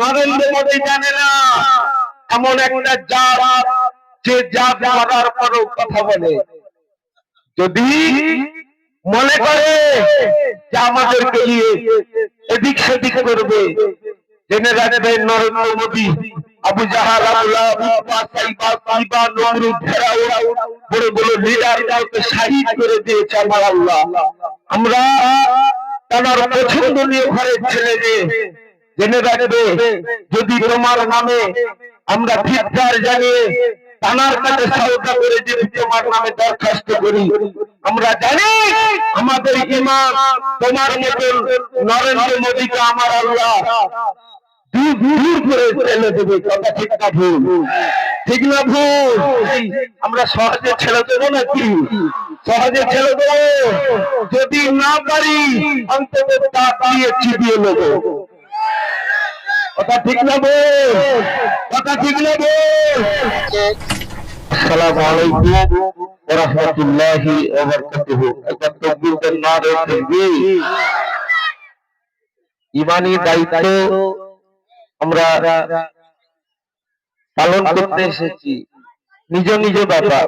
নরেন্দ্র মোদী জানে না। এমন একটা জাত যে জাত করার পরও কথা বলে। যদি মনে করে যে আমাদেরকে নিয়ে এদিক সেদিক করবে, জেনে রাখবেন নরেন্দ্র মোদী, আবু জাহাল বড় বড় লিডার কাউকে শহীদ করে দিয়েছে আমার জেনে রাখবে, যদি তোমার নামে আমরা ফিটকার জানিয়ে কাছে করে যদি তোমার নামে দরখাস্ত করি, আমরা জানি আমাদের তোমার নরেন্দ্র মোদীকে আমার আল্লাহ ঠিক না ভুল? আমরা সহজে ছেড়ে দেবো নাকি? সহজে ছেড়ে দেবো? যদি না পারি, অন্তত তা দিয়ে চিবিয়ে নেব। কথা ঠিক না বল। কথা ঠিক না বল। আলাইকুম ওয়া রাহমাতুল্লাহি ওয়া বারাকাতুহু একবার তাকবীর দেন নারে ইমানি দায়িত্ব আমরা পালন করতে এসেছি। নিজ নিজ ব্যাপার।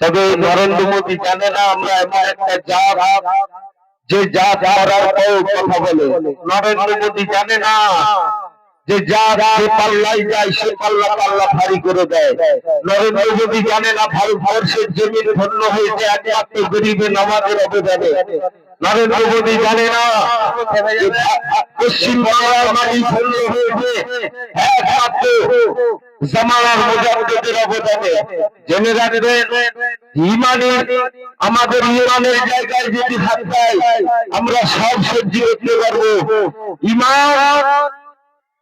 তবে নরেন্দ্র মোদী জানে না আমরা এমন একটা জাত। যে যা করার কথা বলে। নরেন্দ্র মোদী জানে না। যে যা যে পাল্লাই যায়, সে পাল্লা পাল্লা ভারী করে দেয়। নরেন্দ্র মোদী জানে না, ভারতবর্ষের জমিন ধন্য হয়েছে একমাত্র গরিবের নামাজের অবদানে। নরেন্দ্র মোদী জানে না পশ্চিম বাংলার মাটি ধন্য হয়েছে একমাত্র জামানার মুজাহিদের অবদানে। জেনে রাখবেন ইমানের আমাদের ইমানের জায়গায় যদি হাত আমরা সব সহ্য করতে পারব। ইমান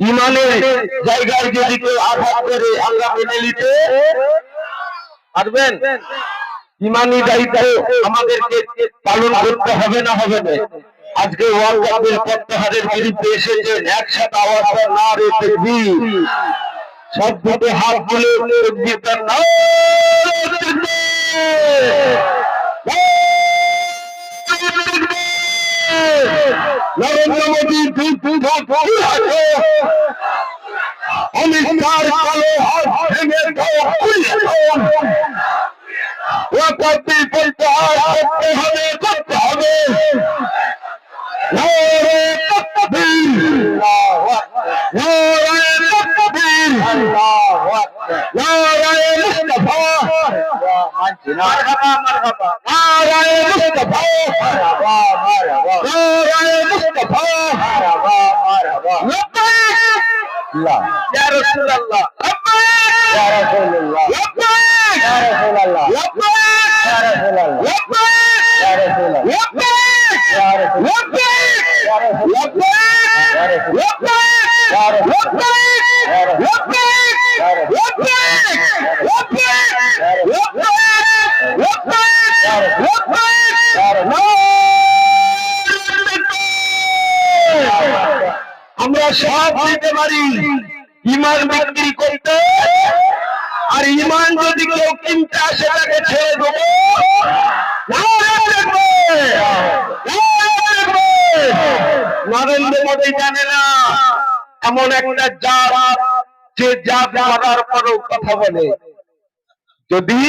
ইমানের জায়গায় যদি কেউ আঘাত করে, আল্লাহ মেনে নিতে পারবেন? ইমানি দায়িত্ব আমাদেরকে পালন করতে হবে না হবে না? আজকে ওয়ার্ল্ড কাপের প্রত্যাহারের বিরুদ্ধে এসেছেন, একসাথে আওয়াজ না রে তকবীর সব দুটো হাত তুলে তকবীর দেন না নরেন্দ্র মোদী অমিত শাহর কালো ভেঙে দাও পুলিশ করতে হবে করতে হবে। নারে তাকবীর নারে তাকবীর নারে মুস্তাফা মারহাবা মারহাবা নারে মুস্তাফা মারহাবা মারহাবা নারে মুস্তাফা মারহাবা আমরা সব দিতে পারি। ইমান বিক্রি করতে। আর ইমান যদি কেউ কিনতে আসে, তাকে ছেড়ে দেবো! নরেন্দ্র মোদী জানে না, এমন একটা জাত যে জাত করার পরও কথা বলে। যদি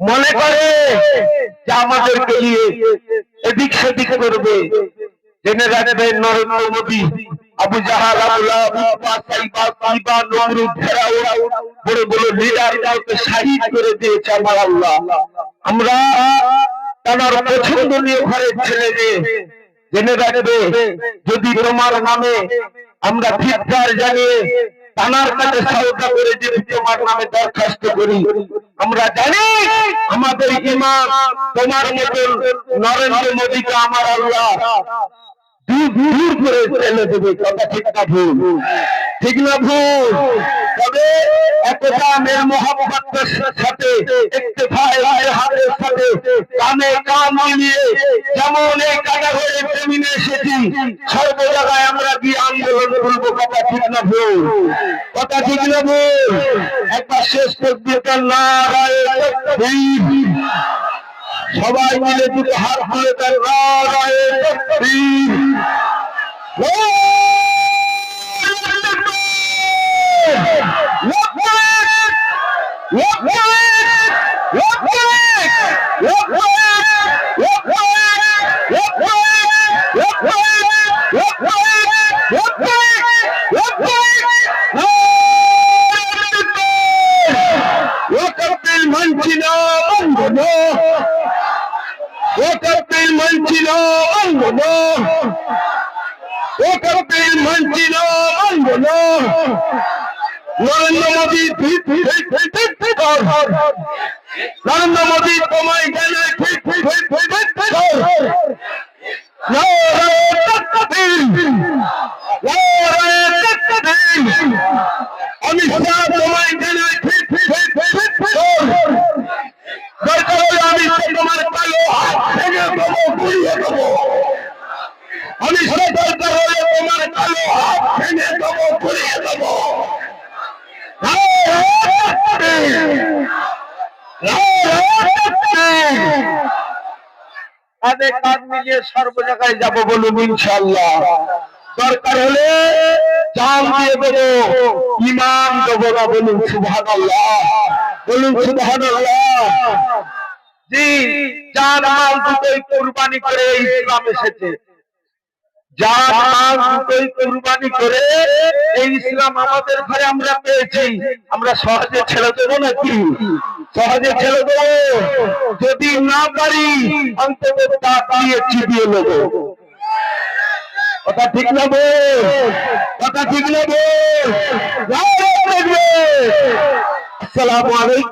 মনে করে যে আমাদেরকে নিয়ে এদিক সেদিক করবে, জেনে রাখবেন নরেন্দ্র মোদী। আবু জাহাল বড় বড় লিডার কাউকে শহীদ করে দিয়েছে আমার আল্লাহ। আমরা তার পছন্দনীয় ঘরের ছেলে যে জেনে রাখবে, যদি তোমার নামে আমরা ফিটকার জানিয়ে তানার কাছে সৌদা করে যদি তোমার নামে দরখাস্ত করি, আমরা জানি আমাদের ইমান তোমার মতন নরেন্দ্র মোদীকে আমার আল্লাহ ঠিক না ভুল। ঠিক না ভুল। তবে একতা মের মোহাম্মতের সাথে হাতের সাথে কানে কান মিলিয়ে যেমন এই কাটা হয়ে জমিনে এসেছি সর্ব জায়গায় আমরা গিয়ে আন্দোলন করব। কথা ঠিক না ভুল। কথা ঠিক না ভুল। একবার শেষ পর্যন্ত তাকবীর। সবাই মিলে দুটো হাত Wake up in Montino, Angono. ওটার প্রেম মানছিল মানব না নরেন্দ্র মোদী নরেন্দ্র মোদী তোমায় গেলে ঠিক আমি তোমায় ভেঙে দেবো গুড়িয়ে দেবো। সর্ব জায়গায় যাব বলুন ইনশাল্লাহ দরকার হলে জান দিয়ে দেবো, ইমান দেবো না বলুন সুভান বলুন সুভান জি দুটোই কুরবানি করে ইসলাম এসেছে। কুরবানি করে আমরা পেয়েছি। আমরা সহজে দেবো সহজে যদি না পারি, অন্তত তা দিয়ে চিবিয়ে নেব। কথা ঠিক না কথা ঠিক না আলাইকুম।